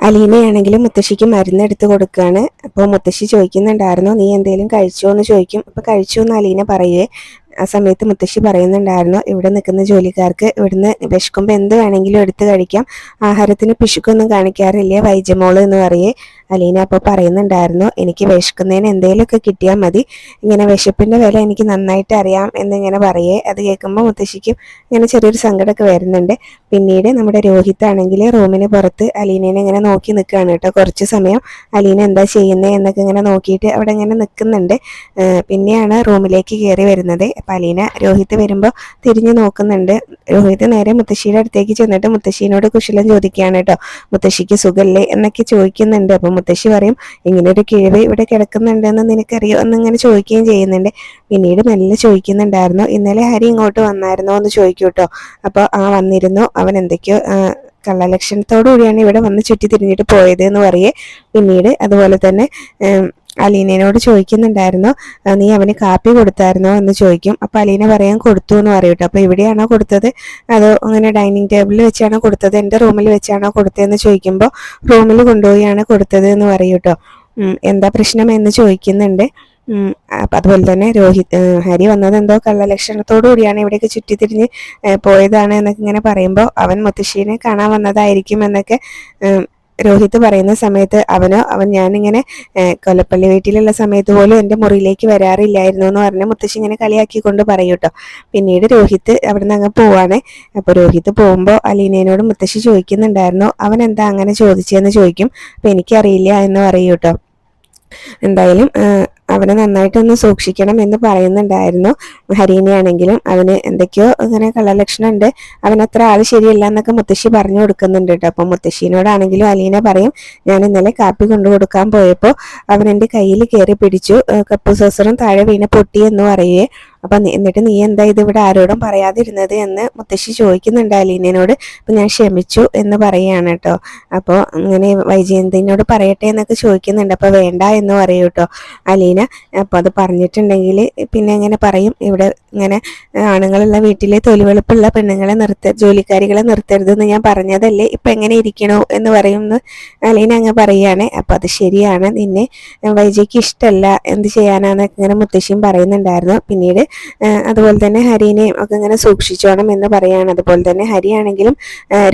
അലീനയാണെങ്കിലും മുത്തശ്ശിക്ക് മരുന്ന് എടുത്ത് കൊടുക്കുകയാണ് അപ്പോൾ മുത്തശ്ശി ചോദിക്കുന്നുണ്ടായിരുന്നു നീ എന്തെങ്കിലും കഴിച്ചോ എന്ന് ചോദിക്കും. അപ്പോൾ കഴിച്ചു എന്ന് അലീന പറയുവേ ആ സമയത്ത് മുത്തശ്ശി പറയുന്നുണ്ടായിരുന്നു ഇവിടെ നിൽക്കുന്ന ജോലിക്കാർക്ക് ഇവിടുന്ന് വിശക്കുമ്പോൾ എന്ത് വേണമെങ്കിലും എടുത്തു കഴിക്കാം. ആഹാരത്തിന് പിശുക്കൊന്നും കാണിക്കാറില്ല വൈജമോൾ എന്ന് പറയേ. അലീന അപ്പോൾ പറയുന്നുണ്ടായിരുന്നു എനിക്ക് വിശക്കുന്നതിന് എന്തെങ്കിലുമൊക്കെ കിട്ടിയാൽ മതി. ഇങ്ങനെ വിശപ്പിന്റെ വില എനിക്ക് നന്നായിട്ട് അറിയാം എന്നിങ്ങനെ പറയേ. അത് കേൾക്കുമ്പോൾ മുത്തശ്ശിക്കും ഇങ്ങനെ ചെറിയൊരു സങ്കടമൊക്കെ വരുന്നുണ്ട്. പിന്നീട് നമ്മുടെ രോഹിത് ആണെങ്കിൽ റൂമിന് പുറത്ത് അലീനേനെ ഇങ്ങനെ നോക്കി നിൽക്കുകയാണ് കേട്ടോ. കുറച്ച് സമയം അലീന എന്താ ചെയ്യുന്നത് എന്നൊക്കെ ഇങ്ങനെ നോക്കിയിട്ട് അവിടെ ഇങ്ങനെ നിൽക്കുന്നുണ്ട്. പിന്നെയാണ് റൂമിലേക്ക് കയറി വരുന്നത്. അപ്പം അലീന രോഹിത് വരുമ്പോൾ തിരിഞ്ഞു നോക്കുന്നുണ്ട്. രോഹിത് നേരെ മുത്തശ്ശിയുടെ അടുത്തേക്ക് ചെന്നിട്ട് മുത്തശ്ശീനോട് കുശലം ചോദിക്കുകയാണ് കേട്ടോ മുത്തശ്ശിക്ക് സുഖല്ലേ എന്നൊക്കെ ചോദിക്കുന്നുണ്ട്. അപ്പം മുത്തശ്ശി പറയും ഇങ്ങനെ ഒരു കിഴവ് ഇവിടെ കിടക്കുന്നുണ്ടെന്ന് നിനക്കറിയോ? എന്നിങ്ങനെ ചോദിക്കുകയും ചെയ്യുന്നുണ്ട്. പിന്നീട് മെല്ലെ ചോദിക്കുന്നുണ്ടായിരുന്നു ഇന്നലെ ഹരി ഇങ്ങോട്ട് വന്നായിരുന്നോ? എന്ന് ചോദിക്കും കേട്ടോ അപ്പോൾ ആ വന്നിരുന്നു. അവൻ എന്തൊക്കെയോ കള്ളലക്ഷണത്തോടു കൂടിയാണ് ഇവിടെ വന്ന് ചുറ്റി തിരിഞ്ഞിട്ട് പോയത് എന്ന് പറയേ. പിന്നീട് അതുപോലെ തന്നെ അലീനയോട് ചോദിക്കുന്നുണ്ടായിരുന്നു നീ അവന് കാപ്പി കൊടുത്തായിരുന്നോ? എന്ന് ചോദിക്കും. അപ്പൊ അലീന പറയാൻ കൊടുത്തു എന്ന് പറയും കേട്ടോ അപ്പൊ ഇവിടെയാണോ കൊടുത്തത്? അതോ അങ്ങനെ ഡൈനിങ് ടേബിളിൽ വെച്ചാണോ കൊടുത്തത്? എന്റെ റൂമിൽ വെച്ചാണോ കൊടുത്തതെന്ന് ചോദിക്കുമ്പോൾ റൂമിൽ കൊണ്ടുപോയാണ് കൊടുത്തത് എന്ന് പറയും കേട്ടോ എന്താ പ്രശ്നം എന്ന് ചോദിക്കുന്നുണ്ട്. അതുപോലെ തന്നെ രോഹിത് ഹരി വന്നത് എന്തോ കള്ളലക്ഷണത്തോടു കൂടിയാണ് ഇവിടേക്ക് ചുറ്റിത്തിരിഞ്ഞ് പോയതാണ് എന്നൊക്കെ ഇങ്ങനെ പറയുമ്പോൾ അവൻ മുത്തശ്ശീനെ കാണാൻ വന്നതായിരിക്കും എന്നൊക്കെ രോഹിത് പറയുന്ന സമയത്ത് അവനോ അവൻ ഞാനിങ്ങനെ കൊലപ്പള്ളി വീട്ടിലുള്ള സമയത്ത് പോലും എന്റെ മുറിയിലേക്ക് വരാറില്ലായിരുന്നു എന്ന് പറഞ്ഞ് മുത്തശ്ശി ഇങ്ങനെ കളിയാക്കിക്കൊണ്ട് പറയും കേട്ടോ. പിന്നീട് രോഹിത് നിന്ന് അങ്ങ് പോവാണ്. അപ്പോൾ രോഹിത് പോകുമ്പോൾ അലീനയോട് മുത്തശ്ശി ചോദിക്കുന്നുണ്ടായിരുന്നു അവൻ എന്താ അങ്ങനെ ചോദിച്ചതെന്ന് ചോദിക്കും? അപ്പം എനിക്കറിയില്ല എന്ന് പറയും കേട്ടോ. എന്തായാലും അവനെ നന്നായിട്ടൊന്ന് സൂക്ഷിക്കണം എന്ന് പറയുന്നുണ്ടായിരുന്നു. ഹരീനയാണെങ്കിലും അവന് എന്തൊക്കെയോ ഇങ്ങനെ കള്ളലക്ഷണം ഉണ്ട് അവനത്ര ആൾ ശരിയല്ല എന്നൊക്കെ മുത്തശ്ശി പറഞ്ഞു കൊടുക്കുന്നുണ്ട് കേട്ടോ. അപ്പം മുത്തശ്ശീനോടാണെങ്കിലും അലീന പറയും ഞാൻ ഇന്നലെ കാപ്പി കൊണ്ടു കൊടുക്കാൻ പോയപ്പോൾ അവൻ എന്റെ കയ്യിൽ കയറി പിടിച്ചു. കപ്പ് സോസറും താഴെ വീണ പൊട്ടി എന്ന് പറയുകയെ അപ്പം എന്നിട്ട് നീ എന്താ ഇത് ഇവിടെ ആരോടും പറയാതിരുന്നത് എന്ന് മുത്തശ്ശി ചോദിക്കുന്നുണ്ട് അലീനയോട് അപ്പം ഞാൻ ക്ഷമിച്ചു എന്ന് പറയുകയാണ് കേട്ടോ. അപ്പോൾ അങ്ങനെ വൈജയന്തിനോട് പറയട്ടെ എന്നൊക്കെ ചോദിക്കുന്നുണ്ട്. അപ്പോൾ വേണ്ട എന്ന് പറയൂ കേട്ടോ അലീന. അപ്പോൾ അത് പറഞ്ഞിട്ടുണ്ടെങ്കിൽ പിന്നെ എങ്ങനെ പറയും. ഇവിടെ ഇങ്ങനെ ആണുങ്ങളുള്ള വീട്ടിലെ തൊലിവെളുപ്പുള്ള പെണ്ണുങ്ങളെ നിർത്ത ജോലിക്കാരികളെ നിർത്തരുതെന്ന് ഞാൻ പറഞ്ഞതല്ലേ? ഇപ്പം എങ്ങനെ ഇരിക്കണോ എന്ന് പറയുമെന്ന് അലീന അങ്ങ് പറയുകയാണ് അപ്പോൾ അത് ശരിയാണ്. നിന്നെ വൈജയ്ക്ക് ഇഷ്ടമല്ല എന്ത് ചെയ്യാനാന്ന് ഇങ്ങനെ മുത്തശ്ശിയും പറയുന്നുണ്ടായിരുന്നു. പിന്നീട് അതുപോലെ തന്നെ ഹരിനെയും ഒക്കെ ഇങ്ങനെ സൂക്ഷിച്ചോണം എന്ന് പറയാണ്. അതുപോലെ തന്നെ ഹരിയാണെങ്കിലും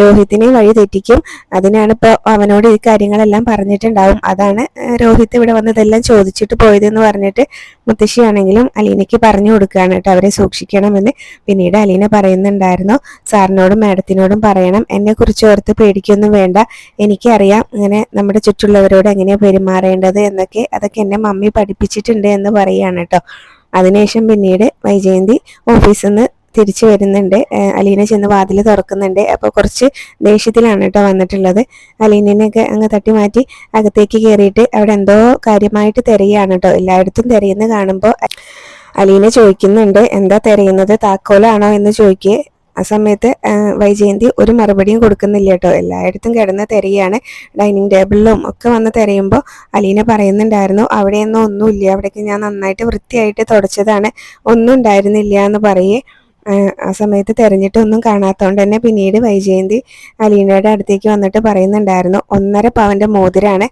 രോഹിത്തിനെ വഴി തെറ്റിക്കും. അതിനാണ് ഇപ്പോൾ അവനോട് ഈ കാര്യങ്ങളെല്ലാം പറഞ്ഞിട്ടുണ്ടാവും. അതാണ് രോഹിത് ഇവിടെ വന്നതെല്ലാം ചോദിച്ചിട്ട് ചോദിച്ചിട്ട് പോയതെന്ന് പറഞ്ഞിട്ട് മുത്തശ്ശിയാണെങ്കിലും അലീനയ്ക്ക് പറഞ്ഞു കൊടുക്കുകയാണ് കേട്ടോ അവരെ സൂക്ഷിക്കണമെന്ന്. പിന്നീട് അലീന പറയുന്നുണ്ടായിരുന്നു സാറിനോടും മാഡത്തിനോടും പറയണം. എന്നെ കുറിച്ച് ഓർത്ത് പേടിക്കൊന്നും വേണ്ട. എനിക്കറിയാം ഇങ്ങനെ നമ്മുടെ ചുറ്റുള്ളവരോട് എങ്ങനെയാണ് പെരുമാറേണ്ടത് എന്നൊക്കെ. അതൊക്കെ എന്നെ മമ്മി പഠിപ്പിച്ചിട്ടുണ്ട് എന്ന് പറയുകയാണ് കേട്ടോ. അതിനുശേഷം പിന്നീട് വൈജയന്തി ഓഫീസിൽ നിന്ന് തിരിച്ചു വരുന്നുണ്ട്. അലീന ചെന്ന് വാതിൽ തുറക്കുന്നുണ്ട്. അപ്പോൾ കുറച്ച് ദേഷ്യത്തിലാണ് കേട്ടോ വന്നിട്ടുള്ളത്. അലീനയൊക്കെ അങ്ങ് തട്ടി മാറ്റി അകത്തേക്ക് കയറിയിട്ട് അവിടെ എന്തോ കാര്യമായിട്ട് തിരയുകയാണ് കേട്ടോ. എല്ലായിടത്തും തിരയുന്ന കാണുമ്പോൾ അലീന ചോദിക്കുന്നുണ്ട് എന്താ തിരയുന്നത്? താക്കോലാണോ? എന്ന് ചോദിക്കേ ആ സമയത്ത് വൈജയന്തി ഒരു മറുപടിയും കൊടുക്കുന്നില്ല കേട്ടോ. എല്ലായിടത്തും കിടന്ന് തിരയാണ്. ഡൈനിങ് ടേബിളിലും ഒക്കെ വന്ന് തിരയുമ്പോൾ അലീന പറയുന്നുണ്ടായിരുന്നു അവിടെയൊന്നും ഒന്നുമില്ല. അവിടേക്ക് ഞാൻ നന്നായിട്ട് വൃത്തിയായിട്ട് തുടച്ചതാണ്. ഒന്നും ഉണ്ടായിരുന്നില്ല എന്ന് പറയേ. ആ, സമയത്ത് തിരഞ്ഞിട്ടൊന്നും കാണാത്തതുകൊണ്ട് തന്നെ പിന്നീട് വൈജയന്തി അലീനയുടെ അടുത്തേക്ക് വന്നിട്ട് പറയുന്നുണ്ടായിരുന്നു ഒന്നര പവന്റെ മോതിരാണ്.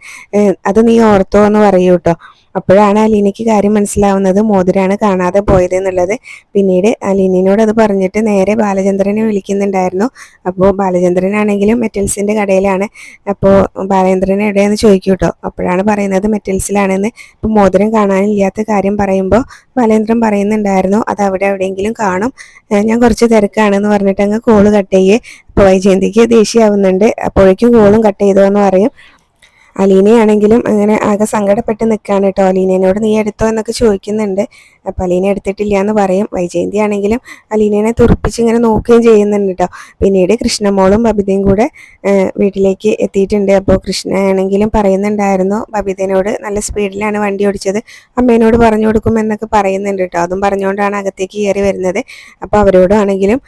അത് നീ ഓർത്തോ എന്ന് പറയൂ കേട്ടോ. അപ്പോഴാണ് അലീനയ്ക്ക് കാര്യം മനസ്സിലാവുന്നത്. മോതിരാണ് കാണാതെ പോയത് എന്നുള്ളത്. പിന്നീട് അലീനയോട് അത് പറഞ്ഞിട്ട് നേരെ ബാലചന്ദ്രനെ വിളിക്കുന്നുണ്ടായിരുന്നു. അപ്പോൾ ബാലചന്ദ്രനാണെങ്കിലും മെറ്റൽസിന്റെ കടയിലാണ്. അപ്പോൾ ബാലചന്ദ്രൻ എവിടെയെന്ന് ചോദിക്കും കേട്ടോ അപ്പോഴാണ് പറയുന്നത് മെറ്റൽസിലാണെന്ന്. ഇപ്പോൾ മോതിരം കാണാനില്ലാത്ത കാര്യം പറയുമ്പോൾ ബാലേന്ദ്രൻ പറയുന്നുണ്ടായിരുന്നു അത് അവിടെ എവിടെയെങ്കിലും കാണും. ഞാൻ കുറച്ച് തിരക്കാണെന്ന് പറഞ്ഞിട്ട് അങ്ങ് കോൾ കട്ട് ചെയ്യേ. അപ്പോൾ വൈജയന്തിക്ക് ദേഷ്യമാവുന്നുണ്ട് അപ്പോഴേക്കും കോളും കട്ട് ചെയ്തോ എന്ന് പറയും. അലീനയാണെങ്കിലും അങ്ങനെ ആകെ സങ്കടപ്പെട്ട് നിൽക്കുകയാണ് കേട്ടോ. അലീനയോട് നീ എടുത്തോ എന്നൊക്കെ ചോദിക്കുന്നുണ്ട്. അപ്പം അലീന എടുത്തിട്ടില്ല എന്ന് പറയും. വൈജയന്തി ആണെങ്കിലും അലീനനെ തുറപ്പിച്ച് ഇങ്ങനെ നോക്കുകയും ചെയ്യുന്നുണ്ട് കേട്ടോ. പിന്നീട് കൃഷ്ണമോളും ബബിതയും കൂടെ വീട്ടിലേക്ക് എത്തിയിട്ടുണ്ട്. അപ്പോൾ കൃഷ്ണ ആണെങ്കിലും പറയുന്നുണ്ടായിരുന്നു ബബിതനോട് നല്ല സ്പീഡിലാണ് വണ്ടി ഓടിച്ചത്. അമ്മേനോട് പറഞ്ഞു കൊടുക്കും എന്നൊക്കെ പറയുന്നുണ്ട് കേട്ടോ. അതും പറഞ്ഞുകൊണ്ടാണ് അകത്തേക്ക് കയറി വരുന്നത്. അപ്പോൾ അവരോടാണെങ്കിലും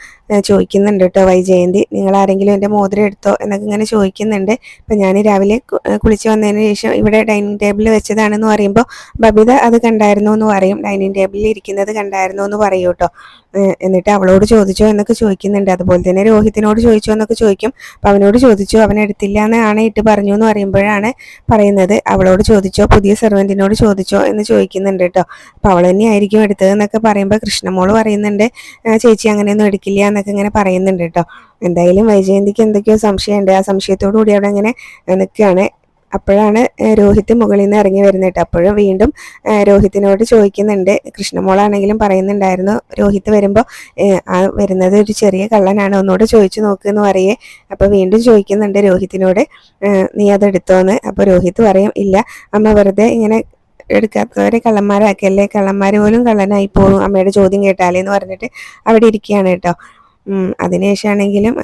ചോദിക്കുന്നുണ്ട് കേട്ടോ വൈജയന്തി നിങ്ങൾ ആരെങ്കിലും എന്റെ മോതിരം എടുത്തോ? എന്നൊക്കെ ഇങ്ങനെ ചോദിക്കുന്നുണ്ട്. അപ്പം ഞാൻ രാവിലെ കുളിച്ച് വന്നതിന് ശേഷം ഇവിടെ ഡൈനിങ് ടേബിളിൽ വെച്ചതാണെന്ന് പറയുമ്പോൾ ബബിത അത് കണ്ടായിരുന്നു എന്ന് പറയും. ഡൈനിങ് ടേബിളിൽ ഇരിക്കുന്നത് കണ്ടായിരുന്നു എന്ന് പറയൂ കേട്ടോ എന്നിട്ട് അവളോട് ചോദിച്ചോ എന്നൊക്കെ ചോദിക്കുന്നുണ്ട്. അതുപോലെ തന്നെ രോഹിത്തിനോട് ചോദിച്ചോ എന്നൊക്കെ ചോദിക്കും. അപ്പം അവനോട് ചോദിച്ചോ അവൻ എടുത്തില്ല എന്നാണ് ഇട്ട് പറഞ്ഞു എന്ന് പറയുമ്പോഴാണ് പറയുന്നത്. അവളോട് ചോദിച്ചോ പുതിയ സെർവന്റിനോട് ചോദിച്ചോ എന്ന് ചോദിക്കുന്നുണ്ട് കേട്ടോ അപ്പം അവൾ തന്നെയായിരിക്കും എടുത്തതെന്നൊക്കെ പറയുമ്പോൾ കൃഷ്ണമോൾ പറയുന്നുണ്ട് ചേച്ചി അങ്ങനെയൊന്നും എടുക്കില്ല എന്നൊക്കെ ഇങ്ങനെ പറയുന്നുണ്ട് കേട്ടോ എന്തായാലും വൈജയന്തിക്ക് എന്തൊക്കെയോ സംശയമുണ്ട്. ആ സംശയത്തോടു കൂടി അവിടെ അങ്ങനെ നിൽക്കുകയാണ്. അപ്പോഴാണ് രോഹിത് മുകളിൽ നിന്ന് ഇറങ്ങി വരുന്നത് അപ്പോഴും വീണ്ടും രോഹിത്തിനോട് ചോദിക്കുന്നുണ്ട്. കൃഷ്ണമോളാണെങ്കിലും പറയുന്നുണ്ടായിരുന്നു രോഹിത് വരുമ്പോൾ ആ വരുന്നത് ഒരു ചെറിയ കള്ളനാണ് ഒന്നുകൂടെ ചോദിച്ചു നോക്കുമെന്ന് പറയേ. അപ്പോൾ വീണ്ടും ചോദിക്കുന്നുണ്ട് രോഹിത്തിനോട് നീ അതെടുത്തോന്ന്? അപ്പോൾ രോഹിത് പറയും ഇല്ല അമ്മ വെറുതെ ഇങ്ങനെ എടുക്കാത്തവരെ കള്ളന്മാരാക്കല്ലേ? കള്ളന്മാർ പോലും കള്ളനായി പോകും അമ്മയുടെ ചോദ്യം കേട്ടാലേ എന്ന് പറഞ്ഞിട്ട് അവിടെ ഇരിക്കുകയാണ് കേട്ടോ. അതിനുശേഷമാണെങ്കിലും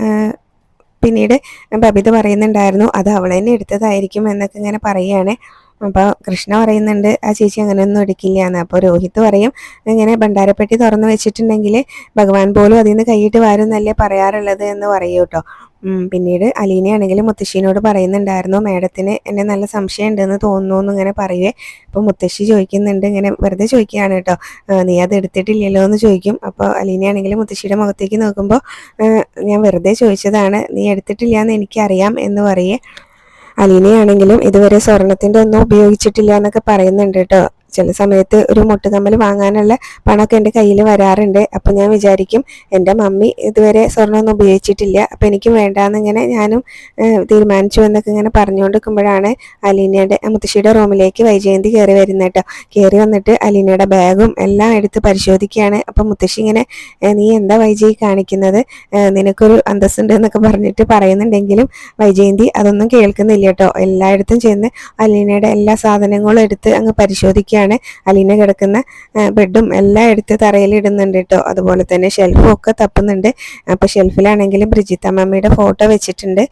പിന്നീട് ബബിത പറയുന്നുണ്ടായിരുന്നു അത് അവൾ തന്നെ എടുത്തതായിരിക്കും എന്നൊക്കെ ഇങ്ങനെ പറയുകയാണ്. അപ്പോൾ കൃഷ്ണ പറയുന്നുണ്ട് ആ ചേച്ചി അങ്ങനെയൊന്നും എടുക്കില്ല എന്ന് അപ്പോൾ രോഹിത് പറയും ഇങ്ങനെ ഭണ്ഡാരപ്പെട്ടി തുറന്നു വെച്ചിട്ടുണ്ടെങ്കിൽ ഭഗവാൻ പോലും അതിൽ നിന്ന് കൈയിട്ട് വാരുന്നല്ലേ പറയാറുള്ളത് എന്ന് പറയൂ കേട്ടോ പിന്നീട് അലീനയാണെങ്കിൽ മുത്തശ്ശീനോട് പറയുന്നുണ്ടായിരുന്നു മേഡത്തിന് എന്നെ നല്ല സംശയം ഉണ്ടെന്ന് തോന്നുന്നു എന്ന് ഇങ്ങനെ പറയുവേ. അപ്പോൾ മുത്തശ്ശി ചോദിക്കുന്നുണ്ട് ഇങ്ങനെ വെറുതെ ചോദിക്കുകയാണ് കേട്ടോ നീ അത് എടുത്തിട്ടില്ലല്ലോ എന്ന് ചോദിക്കും. അപ്പോൾ ആണെങ്കിൽ മുത്തശ്ശിയുടെ മുഖത്തേക്ക് നോക്കുമ്പോൾ ഞാൻ വെറുതെ ചോദിച്ചതാണ് നീ എടുത്തിട്ടില്ല എന്ന് എനിക്കറിയാം എന്ന് പറയേ. അലീനയാണെങ്കിലും ഇതുവരെ സ്വർണത്തിന്റെ ഒന്നും ഉപയോഗിച്ചിട്ടില്ല എന്നൊക്കെ പറയുന്നുണ്ട് കേട്ടോ. ചില സമയത്ത് ഒരു മുട്ടുകമ്മൽ വാങ്ങാനുള്ള പണമൊക്കെ എന്റെ കയ്യിൽ വരാറുണ്ട്. അപ്പം ഞാൻ വിചാരിക്കും എന്റെ മമ്മി ഇതുവരെ സ്വർണമൊന്നും ഉപയോഗിച്ചിട്ടില്ല. അപ്പം എനിക്ക് വേണ്ടാന്നിങ്ങനെ ഞാനും തീരുമാനിച്ചു എന്നൊക്കെ ഇങ്ങനെ പറഞ്ഞുകൊണ്ടിരിക്കുമ്പോഴാണ് അലീനയുടെ മുത്തശ്ശിയുടെ റൂമിലേക്ക് വൈജയന്തി കയറി വരുന്നത് കേട്ടോ. കയറി വന്നിട്ട് അലീനയുടെ ബാഗും എല്ലാം എടുത്ത് പരിശോധിക്കുകയാണ്. അപ്പം മുത്തശ്ശി ഇങ്ങനെ നീ എന്താ വൈജയി കാണിക്കുന്നത്? നിനക്കൊരു അന്തസ്സുണ്ട് എന്നൊക്കെ പറഞ്ഞിട്ട് പറയുന്നുണ്ടെങ്കിലും വൈജയന്തി അതൊന്നും കേൾക്കുന്നില്ല കേട്ടോ. എല്ലായിടത്തും ചെന്ന് അലീനയുടെ എല്ലാ സാധനങ്ങളും എടുത്ത് അങ്ങ് പരിശോധിക്കുക നോക്കിയാണ് അലീന കിടക്കുന്ന ബെഡും എല്ലാം എടുത്ത് തറയിൽ ഇടുന്നുണ്ട് കേട്ടോ. അതുപോലെ തന്നെ ഷെൽഫും ഒക്കെ തപ്പുന്നുണ്ട്. അപ്പൊ ഷെൽഫിലാണെങ്കിലും ബ്രിജിത്ത അമ്മമ്മയുടെ ഫോട്ടോ വെച്ചിട്ടുണ്ട്.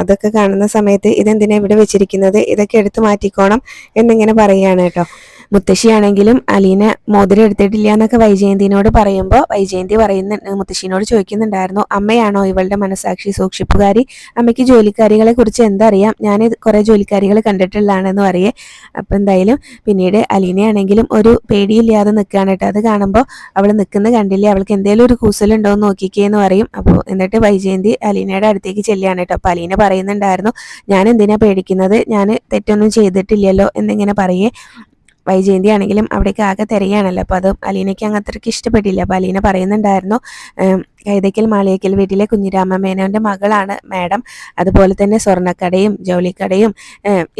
അതൊക്കെ കാണുന്ന സമയത്ത് ഇതെന്തിനാ ഇവിടെ വെച്ചിരിക്കുന്നത്? ഇതൊക്കെ എടുത്ത് മാറ്റിക്കോണം എന്നിങ്ങനെ പറയുകയാണ് കേട്ടോ. മുത്തശ്ശിയാണെങ്കിലും അലീന മോതിരം എടുത്തിട്ടില്ല എന്നൊക്കെ വൈജയന്തിനോട് പറയുമ്പോൾ വൈജയന്തി പറയുന്ന മുത്തശ്ശിനോട് ചോദിക്കുന്നുണ്ടായിരുന്നു അമ്മയാണോ ഇവളുടെ മനസാക്ഷി സൂക്ഷിപ്പുകാരി? അമ്മയ്ക്ക് ജോലിക്കാരികളെ കുറിച്ച് എന്തറിയാം? ഞാൻ കുറെ ജോലിക്കാരികൾ കണ്ടിട്ടുള്ളതാണെന്ന് പറയേ. അപ്പം എന്തായാലും പിന്നീട് അലീനയാണെങ്കിലും ഒരു പേടിയില്ലാതെ നിൽക്കുകയാണ് കേട്ടോ. അത് കാണുമ്പോൾ അവൾ നിൽക്കുന്നത് കണ്ടില്ലേ അവൾക്ക് എന്തെങ്കിലും ഒരു കൂസലുണ്ടോ എന്ന് നോക്കിക്കേന്ന് പറയും. അപ്പോൾ എന്നിട്ട് വൈജയന്തി അലീനയുടെ അടുത്തേക്ക് ചെല്ലുകയാണ് കേട്ടോ. അപ്പോൾ അലീന പറയുന്നുണ്ടായിരുന്നു ഞാൻ എന്തിനാ പേടിക്കുന്നത്? ഞാൻ തെറ്റൊന്നും ചെയ്തിട്ടില്ലല്ലോ എന്നിങ്ങനെ പറയേ. വൈജയന്തി ആണെങ്കിലും അവിടേക്ക് ആകെ തിരയാണല്ലോ. അപ്പോൾ അത് അലീനയ്ക്ക് അങ്ങ് അത്രയ്ക്ക് ഇഷ്ടപ്പെട്ടില്ല. അപ്പോൾ അലീന പറയുന്നുണ്ടായിരുന്നു കൈതയ്ക്കൽ മാളിയക്കൽ വീട്ടിലെ കുഞ്ഞിരാമ മേനോന്റെ മകളാണ് മാഡം. അതുപോലെ തന്നെ സ്വർണക്കടയും ജൗളിക്കടയും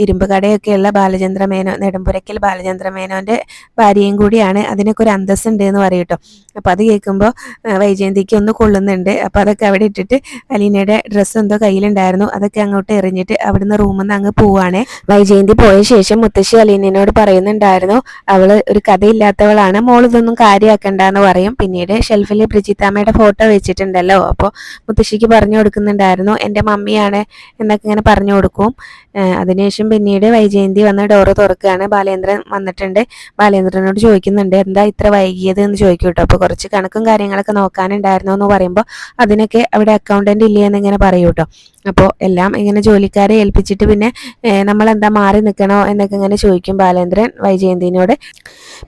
ഇരുമ്പ് കടയൊക്കെയുള്ള ബാലചന്ദ്ര മേനോ നെടുമ്പുരയ്ക്കൽ ബാലചന്ദ്ര മേനോന്റെ ഭാര്യയും കൂടിയാണ്. അതിനൊക്കെ ഒരു അന്തസ്സുണ്ട് എന്ന് പറയട്ടോ അപ്പൊ അത് കേൾക്കുമ്പോൾ വൈജയന്തിക്ക് ഒന്ന് കൊള്ളുന്നുണ്ട്. അപ്പോൾ അതൊക്കെ അവിടെ ഇട്ടിട്ട് അലീനയുടെ ഡ്രസ്സ് എന്തോ കയ്യിലുണ്ടായിരുന്നു. അതൊക്കെ അങ്ങോട്ട് എറിഞ്ഞിട്ട് അവിടുന്ന് റൂമിൽ നിന്ന് അങ്ങ് പോവാണ്. വൈജയന്തി പോയ ശേഷം മുത്തശ്ശി അലീനയോട് പറയുന്നുണ്ടായിരുന്നു അവൾ ഒരു കഥയില്ലാത്തവളാണ്. മോൾ ഇതൊന്നും കാര്യമാക്കണ്ടെന്ന് പറയും. പിന്നീട് ഷെൽഫിൽ ബ്രിജിത്താമ്മയുടെ ഫോട്ടോ വെച്ചിട്ടുണ്ടല്ലോ. അപ്പോൾ മുത്തശ്ശിക്ക് പറഞ്ഞു കൊടുക്കുന്നുണ്ടായിരുന്നു എന്റെ മമ്മിയാണ് എന്നൊക്കെ ഇങ്ങനെ പറഞ്ഞു കൊടുക്കും. അതിനുശേഷം പിന്നീട് വൈജയന്തി വന്ന് ഡോറ് തുറക്കുകയാണ്. ബാലേന്ദ്രൻ വന്നിട്ടുണ്ട്. ബാലേന്ദ്രനോട് ചോദിക്കുന്നുണ്ട് എന്താ ഇത്ര വൈകിയത്? എന്ന് ചോദിക്കും കേട്ടോ. അപ്പോൾ കുറച്ച് കണക്കും കാര്യങ്ങളൊക്കെ നോക്കാനുണ്ടായിരുന്നു എന്ന് പറയുമ്പോൾ അതിനൊക്കെ അവിടെ അക്കൗണ്ടന്റ് ഇല്ലേ എന്നിങ്ങനെ പറയൂ കേട്ടോ. അപ്പോൾ എല്ലാം ഇങ്ങനെ ജോലിക്കാരെ ഏൽപ്പിച്ചിട്ട് പിന്നെ നമ്മൾ എന്താ മാറി നിൽക്കണോ എന്നൊക്കെ ഇങ്ങനെ ചോദിക്കും ബാലേന്ദ്രൻ വൈജയന്തിനോട്.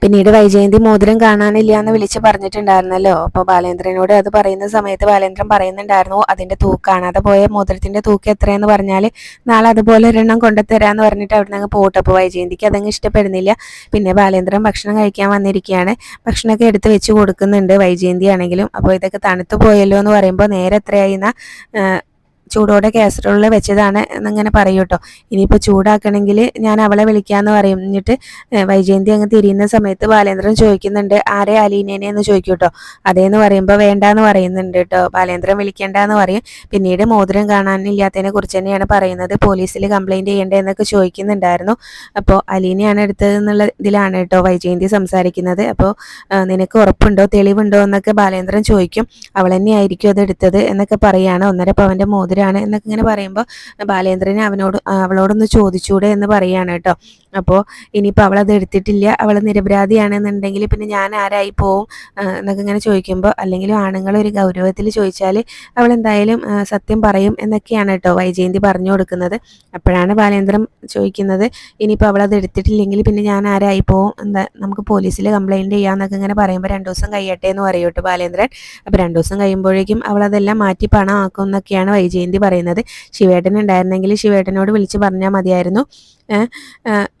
പിന്നീട് വൈജയന്തി മോതിരം കാണാനില്ല എന്ന് വിളിച്ച് പറഞ്ഞിട്ടുണ്ടായിരുന്നല്ലോ. അപ്പോൾ ബാലേന്ദ്രനോട് അത് പറയുന്ന സമയത്ത് ബാലേന്ദ്രൻ പറയുന്നുണ്ടായിരുന്നു അതിന്റെ തൂക്ക് കാണാതെ പോയ മോതിരത്തിന്റെ തൂക്ക് എത്രയെന്ന് പറഞ്ഞാൽ നാളെ അതുപോലെ ഒരെണ്ണം കൊണ്ടുത്തരാന്ന് പറഞ്ഞിട്ട് അവിടെ നിന്ന് പോട്ടെ. അപ്പോൾ വൈജയന്തിക്ക് അതങ്ങ് ഇഷ്ടപ്പെടുന്നില്ല. പിന്നെ ബാലേന്ദ്രൻ ഭക്ഷണം കഴിക്കാൻ വന്നിരിക്കുകയാണ്. ഭക്ഷണമൊക്കെ എടുത്ത് വെച്ച് കൊടുക്കുന്നുണ്ട് വൈജയന്തി ആണെങ്കിലും അപ്പോൾ ഇതൊക്കെ തണുത്തു പോയല്ലോ എന്ന് പറയുമ്പോൾ നേരെ എത്രയായിന്ന ചൂടോടെ കാസറോളിൽ വെച്ചതാണ് എന്നിങ്ങനെ പറയും കേട്ടോ ഇനിയിപ്പോൾ ചൂടാക്കണമെങ്കിൽ ഞാൻ അവളെ വിളിക്കാമെന്ന് പറയും. എന്നിട്ട് വൈജയന്തി അങ്ങ് തിരിയുന്ന സമയത്ത് ബാലേന്ദ്രൻ ചോദിക്കുന്നുണ്ട് ആരെ അലീനേനെ എന്ന് ചോദിക്കും കേട്ടോ അതേന്ന് പറയുമ്പോൾ വേണ്ടാന്ന് പറയുന്നുണ്ട് കേട്ടോ ബാലേന്ദ്രൻ വിളിക്കേണ്ടെന്ന് പറയും. പിന്നീട് മോതിരം കാണാനില്ലാത്തതിനെ കുറിച്ച് തന്നെയാണ് പറയുന്നത്. പോലീസിൽ കംപ്ലൈന്റ് ചെയ്യേണ്ടതെന്നൊക്കെ ചോദിക്കുന്നുണ്ടായിരുന്നു. അപ്പോൾ അലീനയാണ് എടുത്തത് എന്നുള്ള ഇതിലാണ് കേട്ടോ വൈജയന്തി സംസാരിക്കുന്നത്. അപ്പോൾ നിനക്ക് ഉറപ്പുണ്ടോ? തെളിവുണ്ടോ? എന്നൊക്കെ ബാലേന്ദ്രൻ ചോദിക്കും. അവൾ തന്നെയായിരിക്കും അത് എടുത്തത് എന്നൊക്കെ പറയുകയാണ് ഒന്നര പവന്റെ മോതിരം ബാലേന്ദ്രനാണ് എന്നൊക്കെ ഇങ്ങനെ പറയുമ്പോൾ ബാലേന്ദ്രനെ അവനോട് അവളോടൊന്ന് ചോദിച്ചൂടെ എന്ന് പറയാണ് കേട്ടോ. അപ്പോൾ ഇനിയിപ്പോൾ അവളത് എടുത്തിട്ടില്ല അവൾ നിരപരാധിയാണെന്നുണ്ടെങ്കിൽ പിന്നെ ഞാൻ ആരായി പോവും എന്നൊക്കെ ഇങ്ങനെ ചോദിക്കുമ്പോൾ അല്ലെങ്കിൽ ആണുങ്ങൾ ഒരു ഗൗരവത്തിൽ ചോദിച്ചാൽ അവൾ എന്തായാലും സത്യം പറയും എന്നൊക്കെയാണ് കേട്ടോ വൈജയന്തി പറഞ്ഞു കൊടുക്കുന്നത്. അപ്പോഴാണ് ബാലേന്ദ്രൻ ചോദിക്കുന്നത് ഇനിയിപ്പോൾ അവളത് എടുത്തിട്ടില്ലെങ്കിൽ പിന്നെ ഞാൻ ആരായി പോവും? എന്താ നമുക്ക് പോലീസിൽ കംപ്ലയിന്റ് ചെയ്യാമെന്നൊക്കെ ഇങ്ങനെ പറയുമ്പോൾ രണ്ട് ദിവസം കഴിയട്ടെ എന്ന് പറയൂട്ടോ ബാലേന്ദ്രൻ. അപ്പോൾ രണ്ട് ദിവസം കഴിയുമ്പോഴേക്കും അവൾ അതെല്ലാം മാറ്റി പണം ആക്കും എന്നൊക്കെയാണ് വൈജയന്തി പറയുന്നത്. ശിവേട്ടൻ ഉണ്ടായിരുന്നെങ്കിൽ ശിവേട്ടനോട് വിളിച്ച് പറഞ്ഞാൽ മതിയായിരുന്നു.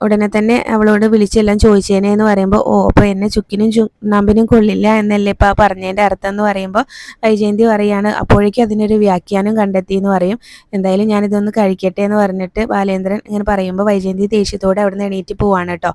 ഉടനെ തന്നെ അവളോട് വിളിച്ചെല്ലാം ചോദിച്ചേനെ എന്ന് പറയുമ്പോൾ ഓ അപ്പോൾ എന്നെ ചുക്കിനും ചുണ്ണാമ്പിനും കൊള്ളില്ല എന്നല്ലേ ഇപ്പം പറഞ്ഞതിന്റെ അർത്ഥം എന്ന് പറയുമ്പോൾ വൈജയന്തി പറയാണ് അപ്പോഴേക്കും അതിനൊരു വ്യാഖ്യാനം കണ്ടെത്തി എന്ന് പറയും. എന്തായാലും ഞാനിതൊന്ന് കഴിക്കട്ടെ എന്ന് പറഞ്ഞിട്ട് ബാലേന്ദ്രൻ ഇങ്ങനെ പറയുമ്പോൾ വൈജയന്തി ദേഷ്യത്തോടെ അവിടെ നിന്ന് എണീറ്റ് പോവാണ് കേട്ടോ.